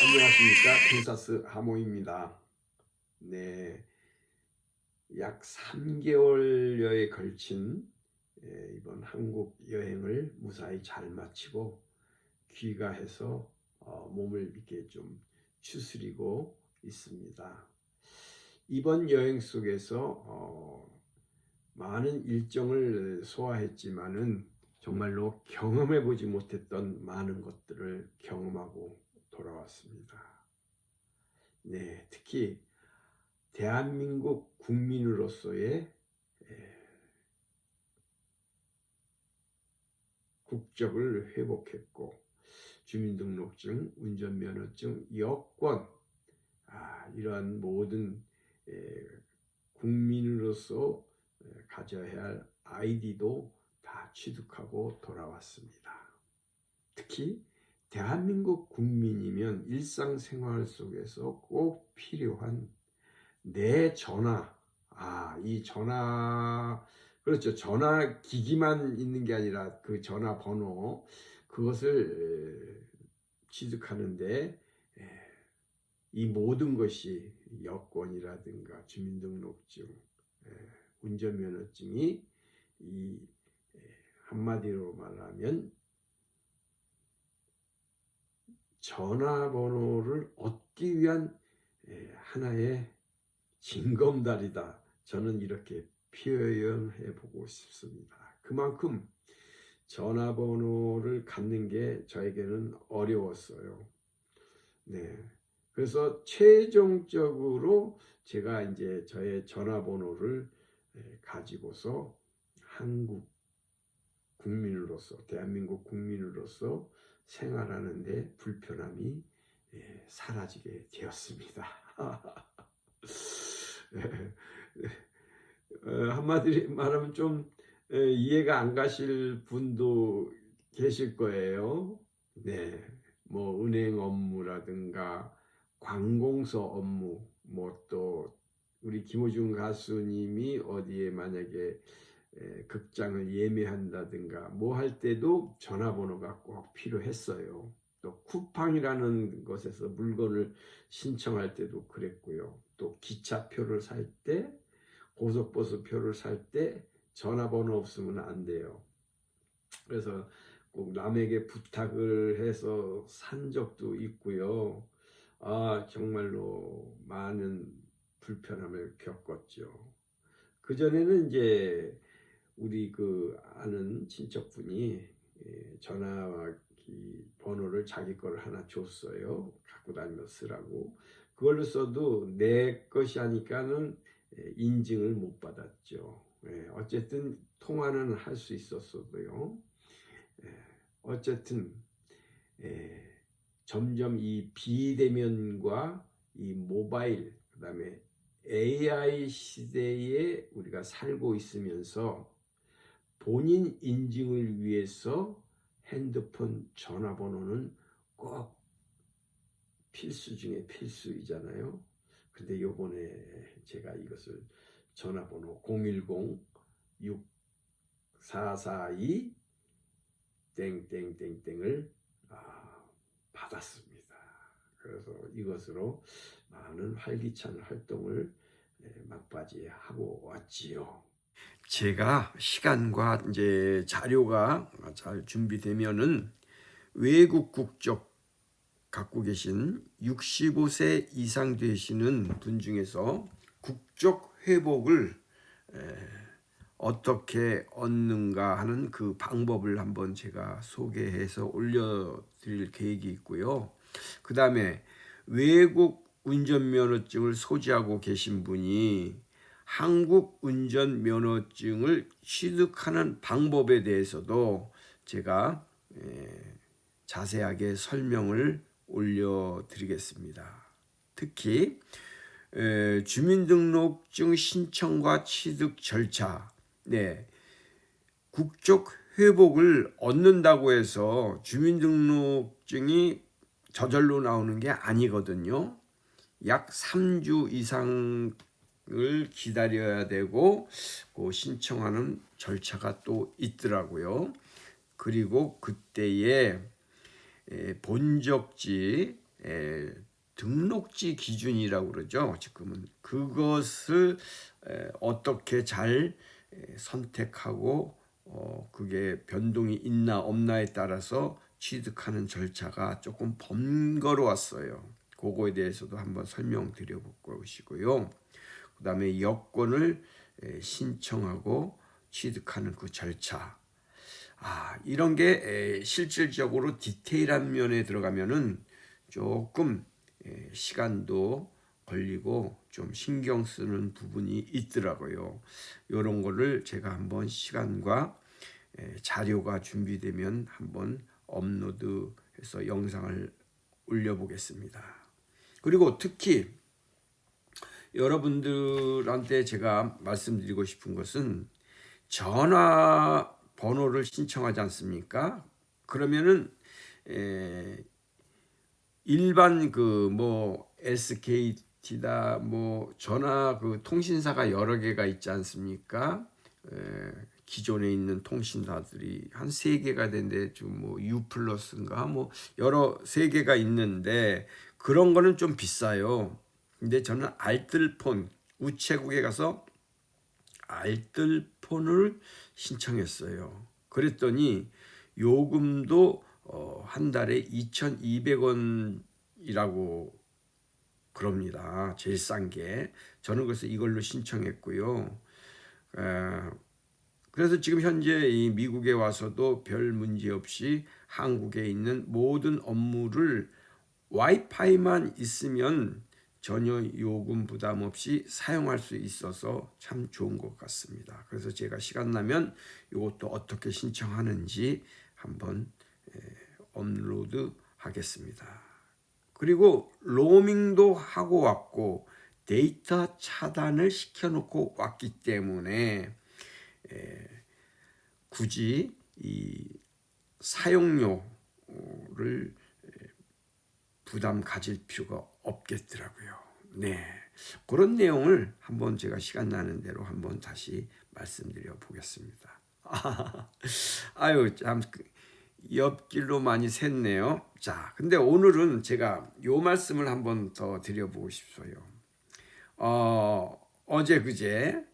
안녕하십니까 캔사스 하모입니다. 네, 약 3개월여에 걸친 예, 이번 한국 여행을 무사히 잘 마치고 귀가해서 어, 몸을 이렇게 좀 추스리고 있습니다. 이번 여행 속에서 어, 많은 일정을 소화했지만은 정말로 경험해 보지 못했던 많은 것들을 경험하고 돌아왔습니다. 네, 특히 대한민국 국민으로서의 에, 국적을 회복했고 주민등록증, 운전면허증, 여권 아, 이러한 모든 에, 국민으로서 에, 가져야 할 아이디도 다 취득하고 돌아왔습니다. 특히 대한민국 국민이면 일상생활 속에서 꼭 필요한 내 전화, 아, 이 전화, 그렇죠. 전화 기기만 있는 게 아니라 그 전화 번호, 그것을 에, 취득하는데 에, 이 모든 것이 여권이라든가 주민등록증, 에, 운전면허증이 이 에, 한마디로 말하면 전화번호를 얻기 위한 에, 하나의 징검다리다. 저는 이렇게 표현해 보고 싶습니다. 그만큼 전화번호를 갖는 게 저에게는 어려웠어요. 네. 그래서 최종적으로 제가 이제 저의 전화번호를 에, 가지고서 한국 국민으로서, 대한민국 국민으로서 생활하는데 불편함이 예, 사라지게 되었습니다. 어, 한마디로 말하면 좀 에, 이해가 안 가실 분도 계실 거예요. 네, 뭐 은행 업무라든가 관공서 업무, 뭐 또 우리 김호중 가수님이 어디에 만약에 에, 극장을 예매한다든가 뭐 할 때도 전화번호가 꼭 필요했어요. 또 쿠팡이라는 것에서 물건을 신청할 때도 그랬고요. 또 기차표를 살 때, 고속버스 표를 살 때 전화번호 없으면 안 돼요. 그래서 꼭 남에게 부탁을 해서 산 적도 있고요. 아, 정말로 많은 불편함을 겪었죠. 그전에는 이제 우리 그 아는 친척분이 예, 전화기 번호를 자기 거를 하나 줬어요. 갖고 다니며 쓰라고. 그걸로 써도 내 것이 하니까는 예, 인증을 못 받았죠. 예, 어쨌든 통화는 할 수 있었어도요. 예, 어쨌든 예, 점점 이 비대면과 이 모바일 그다음에 AI 시대에 우리가 살고 있으면서 본인 인증을 위해서 핸드폰 전화번호는 꼭 필수 중에 필수이잖아요. 근데 요번에 제가 이것을 전화번호 010-6442 땡땡땡땡을 아, 받았습니다. 그래서 이것으로 많은 활기찬 활동을 예, 막바지에 하고 왔지요. 제가 시간과 이제 자료가 잘 준비되면은 외국 국적 갖고 계신 65세 이상 되시는 분 중에서 국적 회복을 에, 어떻게 얻는가 하는 그 방법을 한번 제가 소개해서 올려드릴 계획이 있고요. 그 다음에 외국 운전면허증을 소지하고 계신 분이 한국 운전면허증을 취득하는 방법에 대해서도 제가 에, 자세하게 설명을 올려드리겠습니다. 특히 에, 주민등록증 신청과 취득 절차, 네, 국적 회복을 얻는다고 해서 주민등록증이 저절로 나오는 게 아니거든요. 약 3주 이상을 기다려야 되고 그 신청하는 절차가 또 있더라고요. 그리고 그때에 에, 본적지 에, 등록지 기준이라고 그러죠. 지금은 그것을 에, 어떻게 잘 에, 선택하고 어, 그게 변동이 있나 없나에 따라서 취득하는 절차가 조금 번거로웠어요. 그거에 대해서도 한번 설명드려 볼 것이고요. 그 다음에 여권을 에, 신청하고 취득하는 그 절차. 아, 이런 게 에, 실질적으로 디테일한 면에 들어가면은 조금 에, 시간도 걸리고 좀 신경 쓰는 부분이 있더라고요. 이런 거를 제가 한번 시간과 에, 자료가 준비되면 한번 업로드해서 영상을 올려보겠습니다. 그리고 특히 여러분들한테 제가 말씀드리고 싶은 것은 전화 번호를 신청하지 않습니까? 그러면은 에, 일반 그 뭐 SKT다 뭐 전화 그 통신사가 여러 개가 있지 않습니까? 에, 기존에 있는 통신사들이 한 세 개가 되는데 좀뭐 U 플러스인가 뭐 여러 세 개가 있는데 그런 거는 좀 비싸요. 근데 저는 알뜰폰 우체국에 가서 알뜰폰을 신청했어요. 그랬더니 요금도 어, 한 달에 2,200원이라고 그럽니다. 제일 싼 게. 저는 그래서 이걸로 신청했고요. 에, 그래서 지금 현재 이 미국에 와서도 별 문제 없이 한국에 있는 모든 업무를 와이파이만 있으면 전혀 요금 부담 없이 사용할 수 있어서 참 좋은 것 같습니다. 그래서 제가 시간 나면 이것도 어떻게 신청하는지 한번 업로드 하겠습니다. 그리고 로밍도 하고 왔고 데이터 차단을 시켜놓고 왔기 때문에 굳이 이 사용료를 부담 가질 필요가 없겠더라고요. 네. 그런 내용을 한번 제가 시간 나는 대로 한번 다시 말씀드려 보겠습니다. 아유, 참그 옆길로 많이 샜네요. 자, 근데 오늘은 제가 요 말씀을 한번 더 드려보고 싶어요. 어, 어제 그제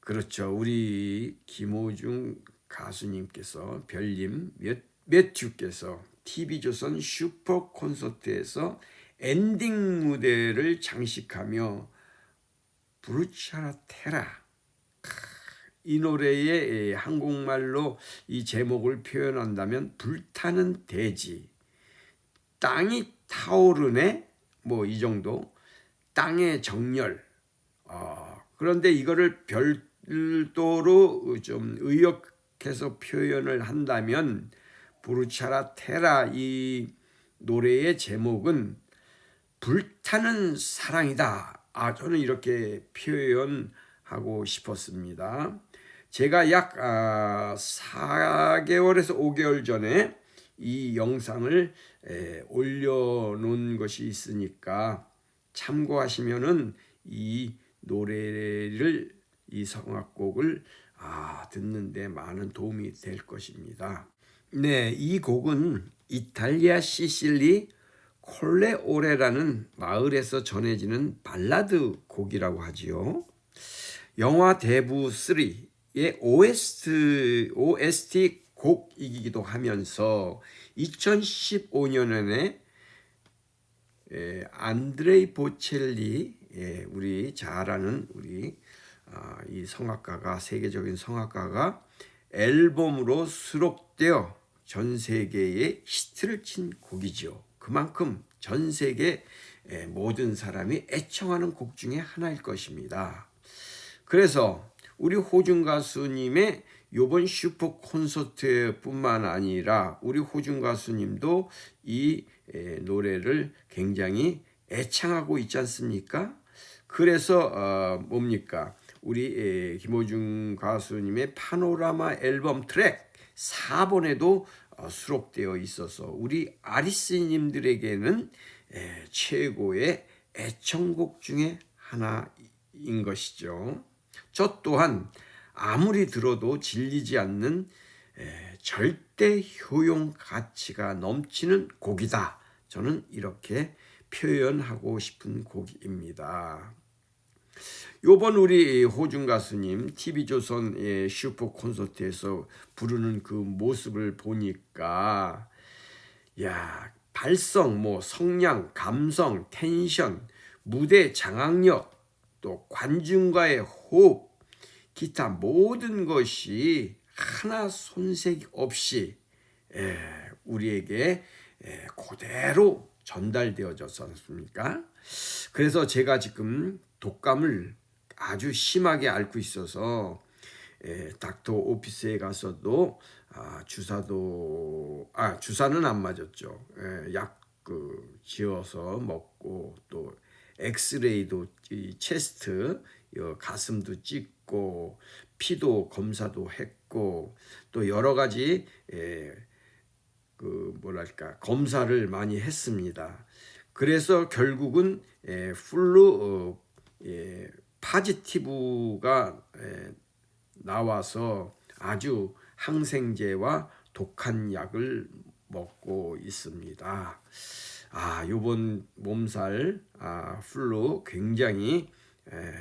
그렇죠. 우리 김호중 가수님께서 별님 몇 매튜께서 TV조선 슈퍼 콘서트에서 엔딩 무대를 장식하며 브루차라 테라. 이 노래의 한국말로 이 제목을 표현한다면 불타는 대지. 땅이 타오르네? 뭐 이 정도. 땅의 정열. 어, 그런데 이거를 별도로 좀 의역해서 표현을 한다면 부르차라 테라 이 노래의 제목은 불타는 사랑이다. 아 저는 이렇게 표현하고 싶었습니다. 제가 약 아, 4개월에서 5개월 전에 이 영상을 에, 올려놓은 것이 있으니까 참고하시면은 이 노래를 이 성악곡을 아, 듣는데 많은 도움이 될 것입니다. 네, 이 곡은 이탈리아 시실리 콜레오레라는 마을에서 전해지는 발라드 곡이라고 하지요. 영화 대부 3의 OST, OST 곡이기도 하면서 2015년에 에, 안드레이 보첼리 예, 우리 잘 아는 우리 아, 이 성악가가 세계적인 성악가가 앨범으로 수록되어 전 세계에 히트를 친 곡이죠. 그만큼 전 세계 모든 사람이 애청하는 곡 중에 하나일 것입니다. 그래서 우리 호중 가수님의 요번 슈퍼 콘서트뿐만 아니라 우리 호중 가수님도 이 노래를 굉장히 애창하고 있지 않습니까? 그래서 어, 뭡니까? 우리 김호중 가수님의 파노라마 앨범 트랙 4번에도 어, 수록되어 있어서 우리 아리스님들에게는 에, 최고의 애청곡 중에 하나인 것이죠. 저 또한 아무리 들어도 질리지 않는 에, 절대 효용 가치가 넘치는 곡이다. 저는 이렇게 표현하고 싶은 곡입니다. 요번 우리 호중 가수님 TV조선 슈퍼 콘서트에서 부르는 그 모습을 보니까 야 발성 뭐 성량 감성 텐션 무대 장악력 또 관중과의 호흡 기타 모든 것이 하나 손색 없이 에, 우리에게 에, 그대로 전달되어졌지 않습니까? 그래서 제가 지금 독감을 아주 심하게 앓고 있어서 에, 닥터 오피스에 가서도 아, 주사도 아 주사는 안 맞았죠. 약그 지어서 먹고 또 엑스레이도 이 체스트 요 가슴도 찍고 피도 검사도 했고 또 여러 가지 에, 그 뭐랄까 검사를 많이 했습니다. 그래서 결국은 에, 플루 어, 예, 파지티브가 에, 나와서 아주 항생제와 독한 약을 먹고 있습니다. 아, 요번 몸살 아, 플루 굉장히 에,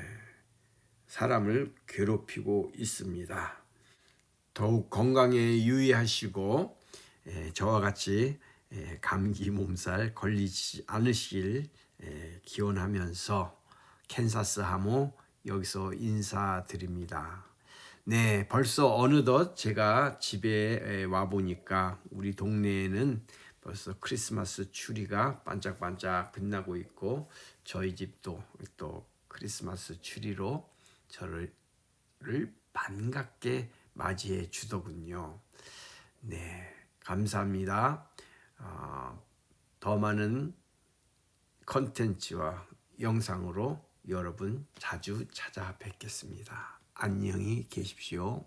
사람을 괴롭히고 있습니다. 더욱 건강에 유의하시고 에, 저와 같이 에, 감기 몸살 걸리지 않으실 에, 기원하면서 캔사스 하모 여기서 인사드립니다. 네, 벌써 어느덧 제가 집에 와 보니까 우리 동네에는 벌써 크리스마스 추리가 반짝반짝 빛나고 있고 저희 집도 또 크리스마스 추리로 저를 반갑게 맞이해 주더군요. 네, 감사합니다. 어, 더 많은 컨텐츠와 영상으로 여러분 자주 찾아뵙겠습니다. 안녕히 계십시오.